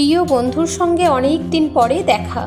প্রিয় বন্ধুর সঙ্গে অনেক দিন পরে দেখা।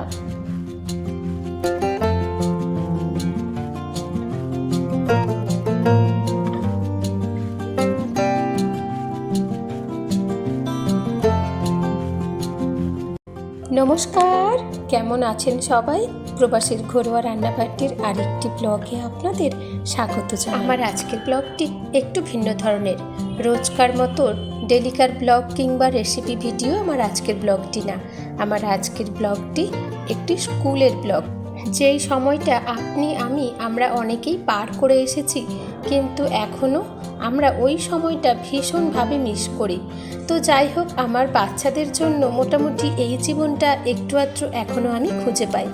নমস্কার, কেমন আছেন সবাই? প্রবাসীর ঘরোয়া রান্নাবাটির আরেকটি ব্লগে আপনাদের স্বাগত জানাই। আমার আজকের ব্লগটি একটু ভিন্ন ধরনের। রোজকার মতো ডেলিকার ব্লগ কিংবা রেসিপি ভিডিও আমার আজকের ব্লগটি না। আমার আজকের ব্লগটি একটি স্কুলের ব্লগ। যেই সময়টা আপনি, আমি, আমরা অনেকেই পার করে এসেছি, কিন্তু এখনও আমরা ওই সময়টা ভীষণভাবে মিস করি। তো যাই হোক, আমার বাচ্চাদের জন্য মোটামুটি এই জীবনটা একটু আধটু এখনও আমি খুঁজে পাই।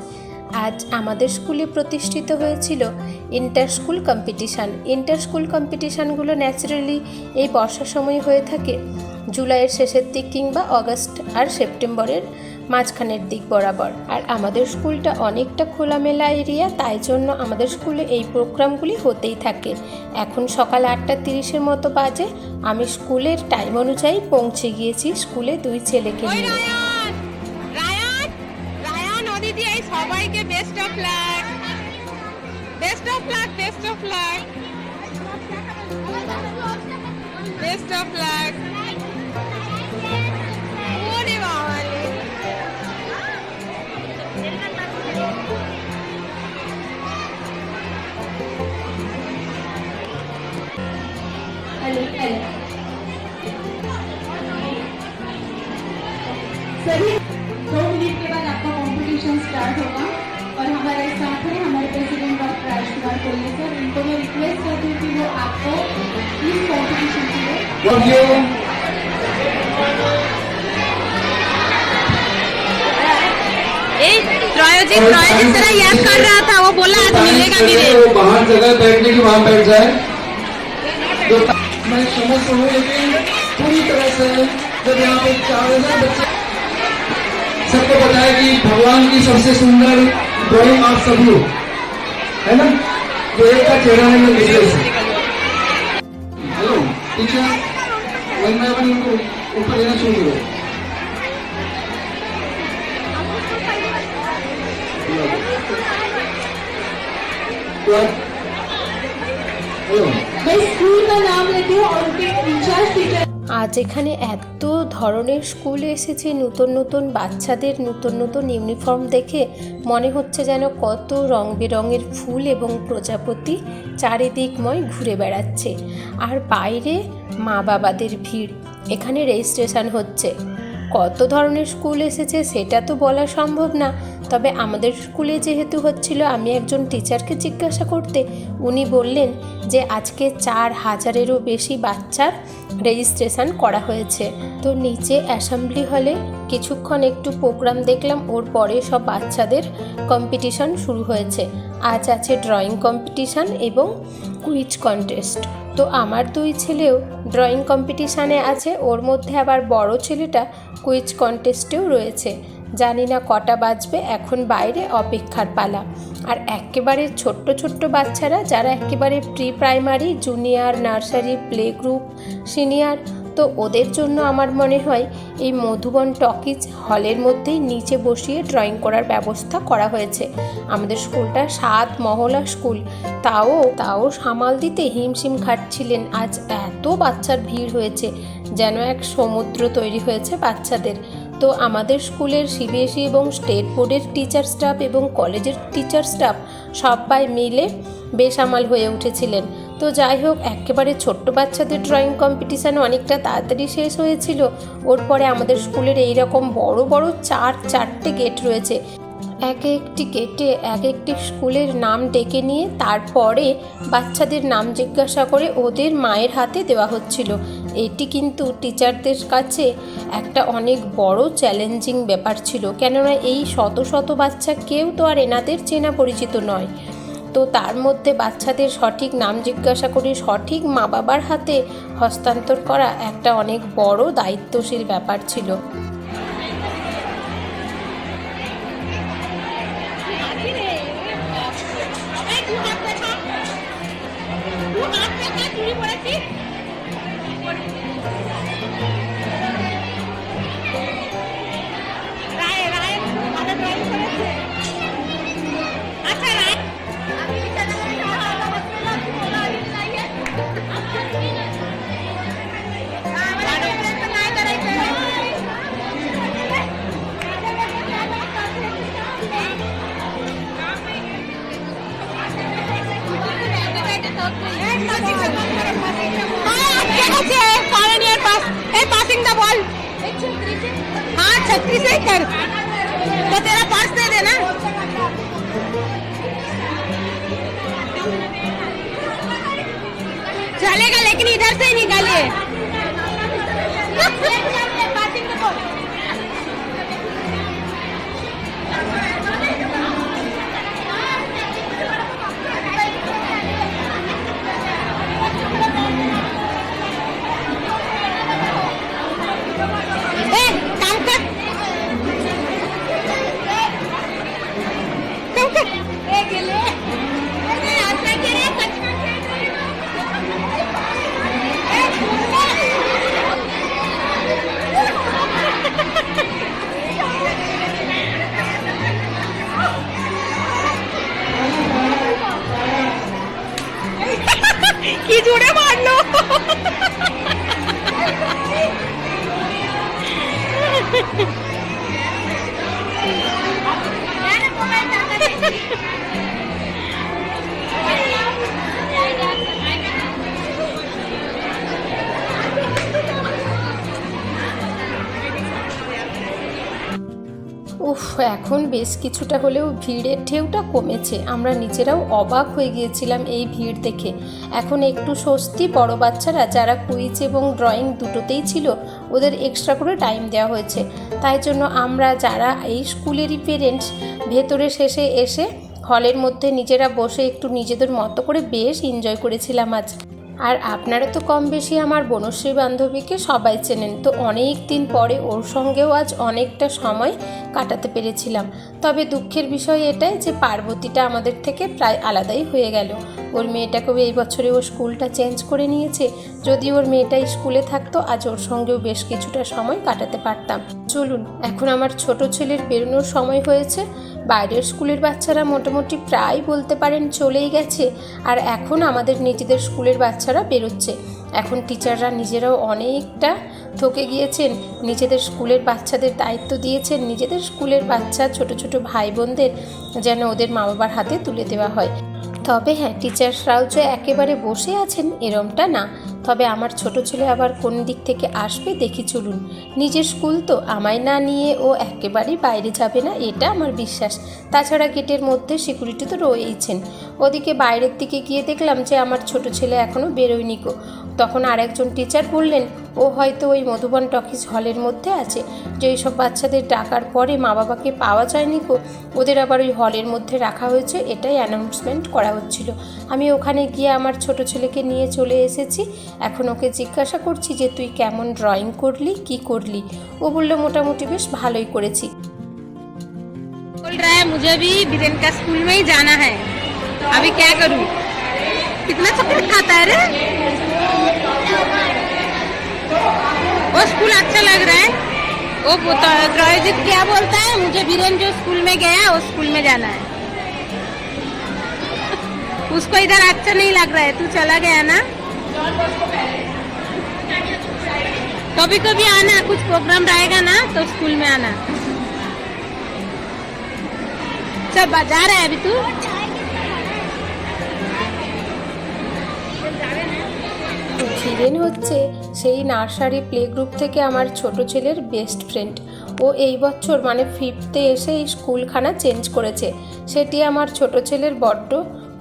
আজ আমাদের স্কুলে প্রতিষ্ঠিত হয়েছিল inter school competition. Inter school কম্পিটিশানগুলো naturally এই বর্ষার সময় হয়ে থাকে। জুলাইয়ের শেষের দিক কিংবা অগস্ট আর সেপ্টেম্বরের মাঝখানের দিক বরাবর। আর আমাদের স্কুলটা অনেকটা খোলামেলা এরিয়া, তাই জন্য আমাদের স্কুলে এই প্রোগ্রামগুলি হতেই থাকে। এখন সকাল আটটা তিরিশের মতো বাজে। আমি স্কুলের টাইম অনুযায়ী পৌঁছে গিয়েছি স্কুলে দুই ছেলেকে নিয়ে। সবাইকে best of luck best of luck best of luck best of luck ওরে বাবা রে सभी दो मिनट के बाद आपका कंपटीशन स्टार्ट होगा और हमारे साथ हैं हमारे president doctor Raj Kumar Kohli sir इनको मैं रिक्वेस्ट करती हूँ कि वो आपको इस कंपटीशन के लिए याद कर रहा था वो बोला आज मिलेगा मेरे वो बाहर जगह बैठने की वहाँ बैठ जाए। तो मैं समझ हूँ लेकिन पूरी तरह से जब यहाँ पे चार हज़ार बच्चे सबको पता है कि भगवान की सबसे सुंदर ड्राइंग आप सभी हो। ना? तो एक का चेहरा है, मैं हेलो, टीचर वही मैं अपने उनको ऊपर लेना शुरू करो। हेलो। मैं स्कूल का नाम लेती हूँ और उनके इंचार्ज टीचर আজ এখানে এত ধরনের স্কুল এসেছে, নতুন নতুন বাচ্চাদের নতুন নতুন ইউনিফর্ম দেখে মনে হচ্ছে যেন কত রং বেরঙের ফুল এবং প্রজাপতি চারিদিকময় ঘুরে বেড়াচ্ছে। আর বাইরে মা বাবাদের ভিড়, এখানে রেজিস্ট্রেশন হচ্ছে। কত ধরনের স্কুল এসেছে সেটা তো বলা সম্ভব না। তবে আমাদের স্কুলে যেহেতু হচ্ছিল, আমি একজন টিচারকে জিজ্ঞাসা করতে উনি বললেন যে আজকে চার হাজারেরও বেশি বাচ্চার রেজিস্ট্রেশন করা হয়েছে। তো নিচে অ্যাসেম্বলি হলে কিছুক্ষণ একটু প্রোগ্রাম দেখলাম, ওর পরে সব বাচ্চাদের কম্পিটিশন শুরু হয়েছে। আজ আছে ড্রয়িং কম্পিটিশান এবং কুইজ কন্টেস্ট তো আমার দুই ছেলেও ড্রয়িং কম্পিটিশানে আছে, ওর মধ্যে আবার বড় ছেলেটা কুইজ কন্টেস্টেও রয়েছে। জানি না কটা বাজবে, এখন বাইরে অপেক্ষার পালা। আর একেবারে ছোট্ট ছোট্ট বাচ্চারা, যারা একেবারে pre primary junior, nursery, play group, senior, তো ওদের জন্য আমার মনে হয় এই মধুবন টকিজ হলের মধ্যেই নিচে বসিয়ে ড্রয়িং করার ব্যবস্থা করা হয়েছে। আমাদের স্কুলটা সাত মহলা স্কুল। তাও তাও সামাল দিতে হিমশিম খাটছিলেন। আজ এত বাচ্চার ভিড় হয়েছে, যেন এক সমুদ্র তৈরি হয়েছে বাচ্চাদের। তো আমাদের স্কুলের সিবিএসই এবং স্টেট বোর্ডের টিচার স্টাফ এবং কলেজের টিচার স্টাফ সবাই মিলে বেসামাল হয়ে উঠেছিলেন। তো যাই হোক, একেবারে ছোট্ট বাচ্চাদের ড্রয়িং কম্পিটিশান অনেকটা তাড়াতাড়ি শেষ হয়েছিল। ওর পরে আমাদের স্কুলের এই রকম বড় বড় চার, চারটে গেট রয়েছে। এক একটি গেটে এক একটি স্কুলের নাম ডেকে নিয়ে তারপরে বাচ্চাদের নাম জিজ্ঞাসা করে ওদের মায়ের হাতে দেওয়া হচ্ছিল। এটি কিন্তু টিচারদের কাছে একটা অনেক বড় চ্যালেঞ্জিং ব্যাপার ছিল। কেননা এই শত শত বাচ্চা কেউ তো আর এনাদের চেনা পরিচিত নয়। তো তার মধ্যে বাচ্চাদের সঠিক নাম জিজ্ঞাসা করে সঠিক মা বাবার হাতে হস্তান্তর করা একটা অনেক বড় দায়িত্বশীল ব্যাপার ছিল। कर। तो तेरा पास दे देना। चलेगा लेकिन इधर से निकालिए। এখন বেশ কিছুটা হলেও ভিড়ের ঢেউটা কমেছে। আমরা নিজেরাও অবাক হয়ে গিয়েছিলাম এই ভিড় দেখে। এখন একটু স্বস্তি বড় বাচ্চারা যারা কুইজ এবং ড্রয়িং দুটোতেই ছিল, ওদের এক্সট্রা করে টাইম দেওয়া হয়েছে। তাই জন্য আমরা যারা এই স্কুলেরই পেরেন্টস ভেতরে শেষে এসে হলের মধ্যে নিজেরা বসে একটু নিজেদের মতো করে বেশ এনজয় করেছিলাম আজ। আর আপনারা তো কম বেশি আমার বনশ্রী বান্ধবীকে সবাই চেনেন। তো অনেক দিন পরে ওর সঙ্গেও আজ অনেকটা সময় কাটাতে পেরেছিলাম। তবে দুঃখের বিষয় এটাই যে পার্বতীটা আমাদের থেকে প্রায় আলাদাই হয়ে গেল। ওর মেয়েটাকেও এই বছরে ও স্কুলটা চেঞ্জ করে নিয়েছে? যদি ওর মেয়েটাই স্কুলে থাকতো, আজ ওর সঙ্গেও বেশ কিছুটা সময় কাটাতে পারতাম। চলুন, এখন আমার ছোট ছেলের বেরোনোর সময় হয়েছে। বাইরের স্কুলের বাচ্চারা মোটামুটি প্রায় বলতে পারেন চলেই গেছে, আর এখন আমাদের নিজেদের স্কুলের বাচ্চারা বেরোচ্ছে। এখন টিচাররা নিজেরাও অনেকটা থকে গিয়েছেন, নিজেদের স্কুলের বাচ্চাদের দায়িত্ব দিয়েছেন, নিজেদের স্কুলের বাচ্চা ছোট ছোট ভাই বোনদের যেন ওদের মা বাবার হাতে তুলে দেওয়া হয়। তবে হ্যাঁ টিচার্সরাও যে একেবারে বসে আছেন এরমটা না। তবে আমার ছোট ছেলে আবার কোন দিক থেকে আসবে দেখি চলুন। নিজের স্কুল তো আমায় না নিয়ে ও একেবারেই বাইরে যাবে না, এটা আমার বিশ্বাস। তাছাড়া গেটের মধ্যে সিকিউরিটি তো রয়েইছেন। ওদিকে বাইরের দিকে গিয়ে দেখলাম যে আমার ছোট ছেলে এখনও বেরোয়নি গো। তখন আরেকজন টিচার বললেন ও হয়তো ওই মধুবন টকিজ হলের মধ্যে আছে যে এইসব বাচ্চাদের ডাকার পরে মা বাবাকে পাওয়া যায়নি গো ওদের আবার ওই হলের মধ্যে রাখা হয়েছে এটাই অ্যানাউন্সমেন্ট করা হচ্ছিল আমি ওখানে গিয়ে আমার ছোট ছেলেকে নিয়ে চলে এসেছি এখন ওকে জিজ্ঞাসা করছি যে তুই কেমন ড্রয়িং করলি কি করলি ও বললো মোটামুটি বেশ ভালোই করেছি बोल रहा है मुझे भी बीरेन का स्कूल में ही जाना है अभी क्या करूं कितना चक्कर खाता है रे वो स्कूल अच्छा लग रहा है। वो त्रयोजित क्या बोलता है? मुझे बीरेन जो स्कूल में गया वो स्कूल में जाना है। उसको इधर अच्छा नहीं लग रहा है, तू चला गया ना? कभी कभी आना, कुछ प्रोग्राम रहेगा ना तो स्कूल में आना। चल बाज़ार है अभी तू? ভিরেন হচ্ছে সেই নার্সারি প্লে গ্রুপ থেকে আমার ছোট ছেলের বেস্ট ফ্রেন্ড ও এই বছর মানে ফিফথে এসে এই স্কুলখানা চেঞ্জ করেছে। সেটি আমার ছোট ছেলের বড্ড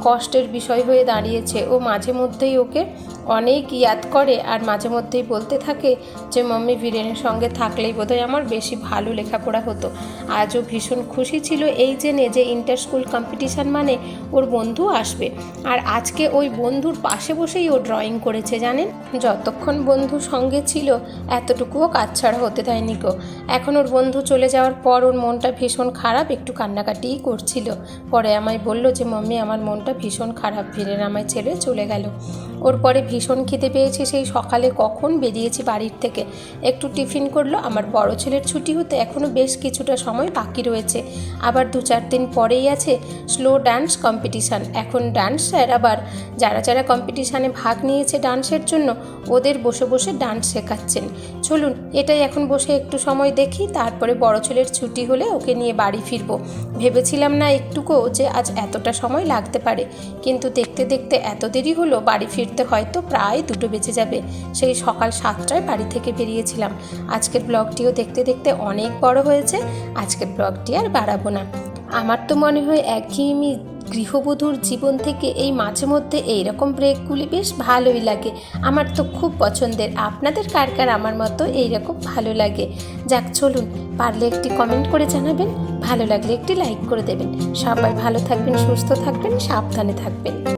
কষ্টের বিষয় হয়ে দাঁড়িয়েছে। ও মাঝে মধ্যেই ওকে অনেক ইয়াদ করে আর মাঝে মধ্যেই বলতে থাকে যে, মাম্মি বীরেনের সঙ্গে থাকলেই বোধহয় আমার বেশি ভালো লেখাপড়া হতো। আজও ভীষণ খুশি ছিল এই জেনে যে, ইন্টার স্কুল কম্পিটিশান মানে ওর বন্ধু আসবে। আর আজকে ওই বন্ধুর পাশে বসেই ও ড্রয়িং করেছে, জানেন? যতক্ষণ বন্ধু সঙ্গে ছিল, এতটুকুও কাজ ছাড়া হতে দেয়নি গো। এখন ওর বন্ধু চলে যাওয়ার পর ওর মনটা ভীষণ খারাপ, একটু কান্নাকাটিই করছিল। পরে আমায় বলল যে, মাম্মি, আমার মনটা ভীষণ খারাপ ভিড়েন আমায় ছেড়ে চলে গেল। ওর পরে ভীষণ খেতে পেয়েছে, সেই সকালে কখন বেরিয়েছি বাড়ির থেকে। একটু টিফিন করল, আমার বড় ছেলের ছুটি হতে এখনও বেশ কিছুটা সময় বাকি রয়েছে। আবার দু চার দিন পরেই আছে স্লো ডান্স কম্পিটিশান। এখন ডান্স স্যার আবার যারা যারা কম্পিটিশানে ভাগ নিয়েছে ডান্সের জন্য, ওদের বসে বসে ডান্স শেখাচ্ছেন। চলুন, এটাই এখন বসে একটু সময় দেখি, তারপরে বড় ছেলের ছুটি হলে ওকে নিয়ে বাড়ি ফিরবো। ভেবেছিলাম না একটুকুও যে আজ এতটা সময় লাগতে পারে, কিন্তু দেখতে দেখতে এত দেরি হলো, বাড়ি ফিরতে হয়তো প্রায় দুটো বেজে যাবে। সেই সকাল সাতটায় বাড়ি থেকে বেরিয়েছিলাম। আজকের ব্লগটিও দেখতে দেখতে অনেক বড় হয়েছে, আজকের ব্লগটি আর বাড়াবো না। আমার তো মনে হয় একঘেয়েমি গৃহবধূর জীবন থেকে এই মাঝে মধ্যে এইরকম ব্রেকগুলি বেশ ভালোই লাগে। আমার তো খুব পছন্দের। আপনাদের কার কার আমার মতো এইরকম ভালো লাগে? যাক, চলুন, পারলে একটি কমেন্ট করে জানাবেন, ভালো লাগলে একটি লাইক করে দেবেন। সবাই ভালো থাকবেন, সুস্থ থাকবেন, সাবধানে থাকবেন।